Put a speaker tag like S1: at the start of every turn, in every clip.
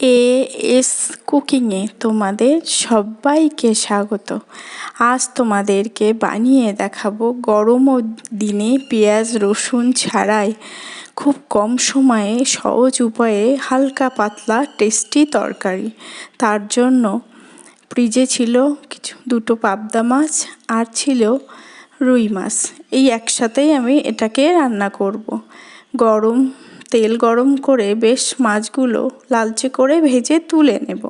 S1: A S কুকিংয়ে তোমাদের সবাইকে স্বাগত। আজ তোমাদেরকে বানিয়ে দেখাবো গরম দিনে পেঁয়াজ, রসুন ছাড়াই খুব কম সময়ে সহজ উপায়ে হালকা পাতলা টেস্টি তরকারি। তার জন্য ফ্রিজে ছিল কিছু দুটো পাবদা মাছ আর ছিল রুই মাছ। এই একসাথেই আমি এটাকে রান্না করব। গরম তেল গরম করে বেশ মাছগুলো লালচে করে ভেজে তুলে নেব।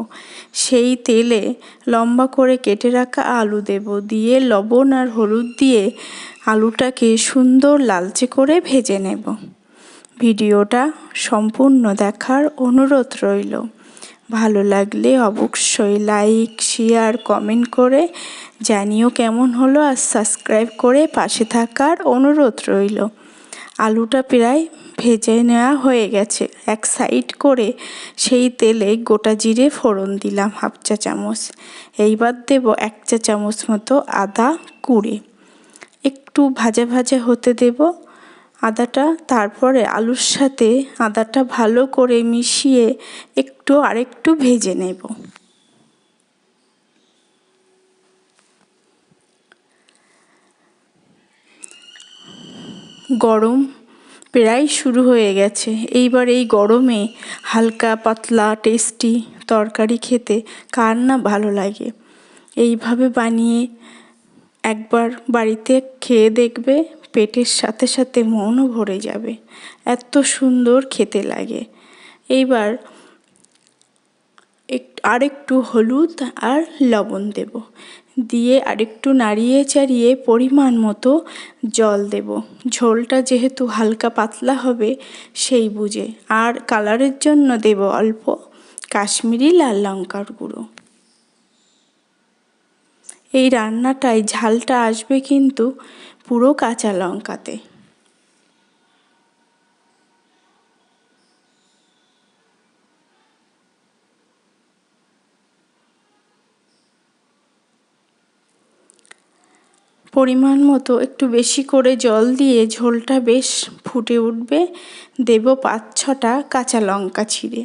S1: সেই তেলে লম্বা করে কেটে রাখা আলু দেব, দিয়ে লবণ আর হলুদ দিয়ে আলুটাকে সুন্দর লালচে করে ভেজে নেব। ভিডিওটা সম্পূর্ণ দেখার অনুরোধ রইল। ভালো লাগলে অবশ্যই লাইক, শেয়ার, কমেন্ট করে জানিও কেমন হলো আর সাবস্ক্রাইব করে পাশে থাকার অনুরোধ রইল। আলুটা প্রায় ভেজে নেওয়া হয়ে গেছে। এক সাইড করে সেই তেলে গোটা জিরে ফোড়ন দিলাম হাফ চা চামচ। এইবার দেব এক চা চামচ মতো আদা কুড়ে। একটু ভাজা ভাজা হতে দেব আদাটা, তারপরে আলুর সাথে আদাটা ভালো করে মিশিয়ে একটু আরেকটু ভেজে নেব। গরম প্রায় শুরু হয়ে গেছে। এইবার এই গরমে হালকা, পাতলা টেস্টি তরকারি খেতে কার না ভালো লাগে? এইভাবে বানিয়ে একবার বাড়িতে খেয়ে দেখবে, পেটের সাথে সাথে মনও ভরে যাবে। এত সুন্দর খেতে লাগে। এইবার এক, আরেকটু হলুদ আর লবণ দেব। দিয়ে আরেকটু নাড়িয়ে চাড়িয়ে পরিমাণ মতো জল দেব। ঝোলটা যেহেতু হালকা পাতলা হবে, সেই বুঝে। আর কালারের জন্য দেব অল্প কাশ্মীরি লাল লঙ্কার গুঁড়ো। এই রান্নাটায় ঝালটা আসবে কিন্তু পুরো কাঁচা লঙ্কাতে। পরিমাণ মতো একটু বেশি করে জল দিয়ে ঝোলটা বেশ ফুটে উঠবে। দেব পাঁচ ছটা কাঁচা লঙ্কা ছিঁড়ে।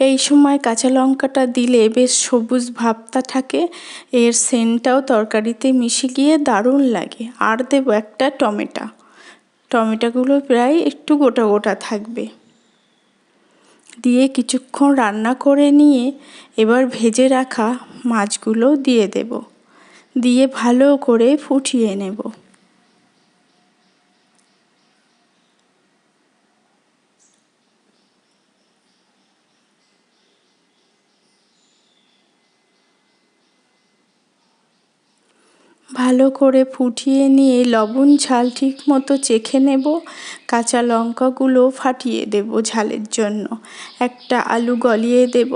S1: এই সময় কাঁচা লঙ্কাটা দিলে বেশ সবুজ ভাবটা থাকে। এর সেন্টটাও তরকারিতে মিশে গিয়ে দারুণ লাগে। আর দেব একটা টমেটা। টমেটোগুলো প্রায় একটু গোটা গোটা থাকবে। দিয়ে কিছুক্ষণ রান্না করে নিয়ে এবার ভেজে রাখা মাছগুলো দিয়ে দেবো। দিয়ে ভালো করে ফুটিয়ে নেব। ভালো করে ফুটিয়ে নিয়ে লবণ ঝাল ঠিক মতো চেখে নেব। কাঁচা লঙ্কাগুলো ফাটিয়ে দেব ঝালের জন্য। একটা আলু গলিয়ে দেব।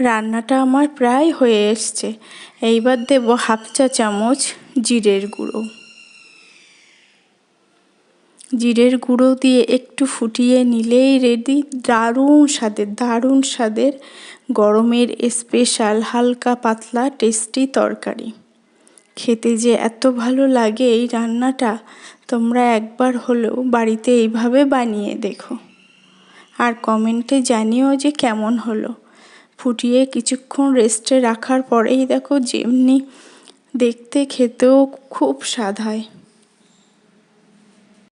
S1: রান্নাটা আমার প্রায় হয়ে এসছে। এইবার দেব হাফ চা চামচ জিরের গুঁড়ো। জিরের গুঁড়ো দিয়ে একটু ফুটিয়ে নিলেই রেডি দারুণ স্বাদের দারুণ স্বাদের গরমের স্পেশাল হালকা পাতলা টেস্টি তরকারি। খেতে যে এত ভালো লাগে এই রান্নাটা, তোমরা একবার হলেও বাড়িতে এইভাবে বানিয়ে দেখো। আর কমেন্টে জানিও যে কেমন হলো। ফুটিয়ে কিছুক্ষণ রেস্টে রাখার পরেই দেখো যেমনি দেখতে খেতেও খুব স্বাদ হয়।